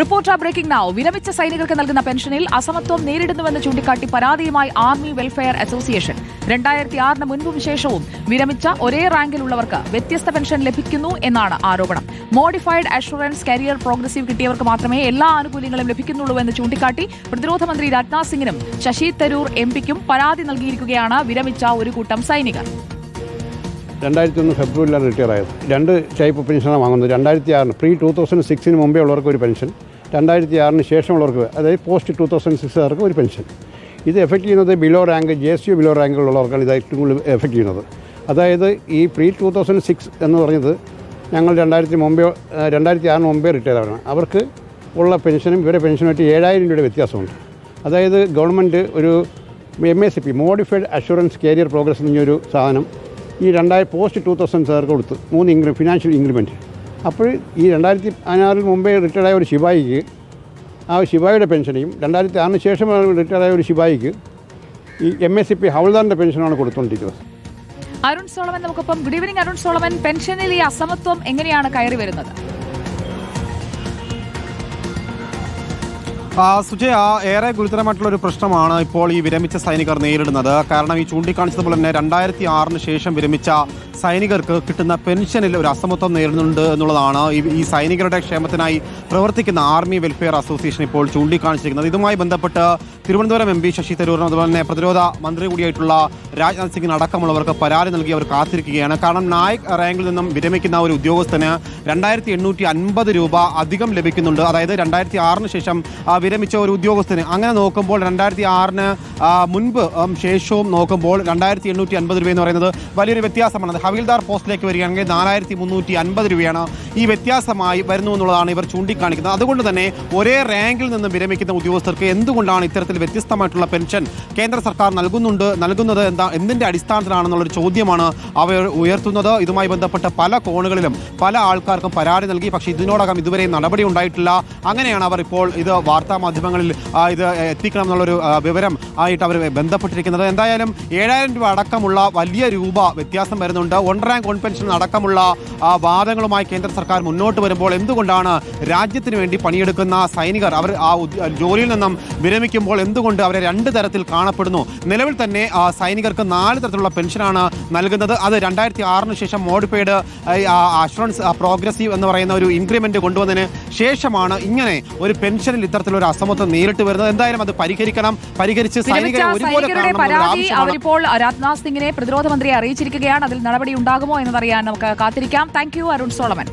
Reporter breaking നാവ് വിരമിച്ച സൈനികർക്ക് നൽകുന്ന പെൻഷനിൽ അസമത്വം നേരിടുന്നുവെന്ന് ചൂണ്ടിക്കാട്ടി പരാതിയുമായി ആർമി വെൽഫെയർ അസോസിയേഷൻ. രണ്ടായിരത്തി ആറിന് മുൻപും ശേഷവും വിരമിച്ച ഒരേ റാങ്കിലുള്ളവർക്ക് വ്യത്യസ്ത പെൻഷൻ ലഭിക്കുന്നു എന്നാണ് ആരോപണം. മോഡിഫൈഡ് അഷുറൻസ് കരിയർ പ്രോഗ്രസീവ് കിട്ടിയവർക്ക് മാത്രമേ എല്ലാ ആനുകൂല്യങ്ങളും ലഭിക്കുന്നുള്ളൂ എന്ന് ചൂണ്ടിക്കാട്ടി പ്രതിരോധ മന്ത്രി രാജ്നാഥ് സിംഗിനും ശശി തരൂർ എംപിക്കും പരാതി നൽകിയിരിക്കുകയാണ് വിരമിച്ച ഒരു കൂട്ടം സൈനികർ. രണ്ടായിരത്തി ഒന്ന് ഫെബ്രുവരിയിലാണ് റിട്ടയർ ആയത്. രണ്ട് ടൈപ്പ് പെൻഷനാണ് വാങ്ങുന്നത്. രണ്ടായിരത്തി ആറിന് പ്രീ ടു തൗസൻഡ് സിക്സിന് മുമ്പേ ഉള്ളവർക്ക് ഒരു പെൻഷൻ രണ്ടായിരത്തി ആറിന് ശേഷമുള്ളവർക്ക് അതായത് പോസ്റ്റ് ടു തൗസൻഡ് സിക്സുകാർക്ക് ഒരു പെൻഷൻ ഇത് എഫക്റ്റ് ചെയ്യുന്നത് below rank J U below റാങ്കിലുള്ളവർക്കാണ് ഇത് ഏറ്റവും കൂടുതൽ എഫക്റ്റ് ചെയ്യുന്നത്. അതായത് ഈ പ്രീ ടു തൗസൻഡ് സിക്സ് എന്ന് പറഞ്ഞത് ഞങ്ങൾ രണ്ടായിരത്തി മുമ്പേ രണ്ടായിരത്തി ആറിന് മുമ്പേ റിട്ടയർ ആവണം അവർക്ക് ഉള്ള പെൻഷനും ഇവരുടെ പെൻഷനുമായിട്ട് ഏഴായിരം രൂപയുടെ വ്യത്യാസമുണ്ട്. അതായത് ഗവൺമെന്റ് ഒരു M S C P modified assurance career progress എന്നൊരു സാധനം ഈ രണ്ടായി പോസ്റ്റ് ടു തൗസൻഡ് സാർ കൊടുത്ത് മൂന്ന് ഇൻക്രി ഫിനാൻഷ്യൽ ഇൻക്രിമെന്റ് അപ്പോൾ ഈ രണ്ടായിരത്തി പതിനാറിൽ മുമ്പേ റിട്ടയർഡായ ഒരു ശിപായിക്ക് ആ ശിപായിയുടെ പെൻഷനെയും രണ്ടായിരത്തി ആറിന് ശേഷം റിട്ടയർഡായ ഒരു ശിപായിക്ക് ഈ എം എസ് സി പി ഹൗൾദാറിന്റെ പെൻഷനാണ് കൊടുത്തുകൊണ്ടിരിക്കുന്നത് അരുൺ സോളമൻ നമുക്കൊപ്പം. Good evening Arun Solomon. പെൻഷനിൽ ഈ അസമത്വം എങ്ങനെയാണ് കയറി വരുന്നത്? സുജയ ഏറെ ഗുരുതരമായിട്ടുള്ള ഒരു പ്രശ്നമാണ് ഇപ്പോൾ ഈ വിരമിച്ച സൈനികർ നേരിടുന്നത്. കാരണം ഈ ചൂണ്ടിക്കാണിച്ചതുപോലെ തന്നെ രണ്ടായിരത്തി ആറിന് ശേഷം വിരമിച്ച സൈനികർക്ക് കിട്ടുന്ന പെൻഷനിൽ ഒരു അസമത്വം നേരിടുന്നുണ്ട് എന്നുള്ളതാണ് ഈ സൈനികരുടെ ക്ഷേമത്തിനായി പ്രവർത്തിക്കുന്ന ആർമി വെൽഫെയർ അസോസിയേഷൻ ഇപ്പോൾ ചൂണ്ടിക്കാണിച്ചിരിക്കുന്നത്. ഇതുമായി ബന്ധപ്പെട്ട് തിരുവനന്തപുരം എം പി ശശി തരൂറിനും അതുപോലെ തന്നെ പ്രതിരോധ മന്ത്രി കൂടിയായിട്ടുള്ള രാജ്നാഥ് സിംഗിന് അടക്കമുള്ളവർക്ക് പരാതി നൽകി അവർ കാത്തിരിക്കുകയാണ്. കാരണം നായക് റാങ്കിൽ നിന്നും വിരമിക്കുന്ന ഒരു ഉദ്യോഗസ്ഥന് രണ്ടായിരത്തി രൂപ അധികം ലഭിക്കുന്നുണ്ട്. അതായത് രണ്ടായിരത്തി ആറിന് ശേഷം വിരമിച്ച ഒരു ഉദ്യോഗസ്ഥന്. അങ്ങനെ നോക്കുമ്പോൾ രണ്ടായിരത്തി ആറിന് മുൻപ് ശേഷവും നോക്കുമ്പോൾ രണ്ടായിരത്തി എണ്ണൂറ്റി അൻപത് രൂപ എന്ന് പറയുന്നത് വലിയൊരു വ്യത്യാസമാണ്. ഹവിൽദാർ പോസ്റ്റിലേക്ക് വരികയാണെങ്കിൽ നാലായിരത്തി മുന്നൂറ്റി അൻപത് രൂപയാണ് ഈ വ്യത്യാസമായി വരുന്നു എന്നുള്ളതാണ് ഇവർ ചൂണ്ടിക്കാണിക്കുന്നത്. അതുകൊണ്ട് തന്നെ ഒരേ റാങ്കിൽ നിന്ന് വിരമിക്കുന്ന ഉദ്യോഗസ്ഥർക്ക് എന്തുകൊണ്ടാണ് ഇത്തരത്തിൽ വ്യത്യസ്തമായിട്ടുള്ള പെൻഷൻ കേന്ദ്ര സർക്കാർ നൽകുന്നുണ്ട് നൽകുന്നത് എന്താ എന്തിന്റെ അടിസ്ഥാനത്തിലാണെന്നുള്ളൊരു ചോദ്യമാണ് അവർ ഉയർത്തുന്നത്. ഇതുമായി ബന്ധപ്പെട്ട് പല കോണുകളിലും പല ആൾക്കാർക്കും പരാതി നൽകി. പക്ഷേ ഇതിനോടകം ഇതുവരെ നടപടി ഉണ്ടായിട്ടില്ല. അങ്ങനെയാണ് അവർ ഇപ്പോൾ ഇത് വാർത്താ മാധ്യമങ്ങളിൽ ആ, ഇത് എത്തിക്കണം എന്നുള്ളൊരു വിവരം ആയിട്ട് അവർ ബന്ധപ്പെട്ടിരിക്കുന്നത്. എന്തായാലും ഏഴായിരം രൂപ അടക്കമുള്ള വലിയ രൂപ വ്യത്യാസം വരുന്നുണ്ട്. വൺ റാങ്ക് വൺ പെൻഷൻ അടക്കമുള്ള വാദങ്ങളുമായി കേന്ദ്ര സർക്കാർ മുന്നോട്ട് വരുമ്പോൾ എന്തുകൊണ്ടാണ് രാജ്യത്തിന് വേണ്ടി പണിയെടുക്കുന്ന സൈനികർ അവർ ആ ജോലിയിൽ നിന്നും വിരമിക്കുമ്പോൾ എന്തുകൊണ്ട് അവരെ രണ്ട് തരത്തിൽ കാണപ്പെടുന്നു? നിലവിൽ തന്നെ സൈനികർക്ക് നാല് തരത്തിലുള്ള പെൻഷനാണ് നൽകുന്നത്. അത് രണ്ടായിരത്തി ആറിന് ശേഷം മോഡിഫൈഡ് അഷുറൻസ് പ്രോഗ്രസീവ് എന്ന് പറയുന്ന ഒരു ഇൻക്രിമെന്റ് കൊണ്ടുവന്നതിന് ശേഷമാണ് ഇങ്ങനെ ഒരു പെൻഷനിൽ ഇത്തരത്തിലൊരു അസമത്വം നേരിട്ട് വരുന്നത്. എന്തായാലും അത് പരിഹരിക്കണം. പരിഹരിച്ച് സൈനികരുടെ പരാതി അവരിപ്പോൾ രാജ്നാഥ് സിംഗിനെ പ്രതിരോധ മന്ത്രിയെ അറിയിച്ചിരിക്കുകയാണ്. അതിൽ നടപടി ഉണ്ടാകുമോ എന്നതറിയാൻ നമുക്ക് കാത്തിരിക്കാം. Thank you Arun Solomon.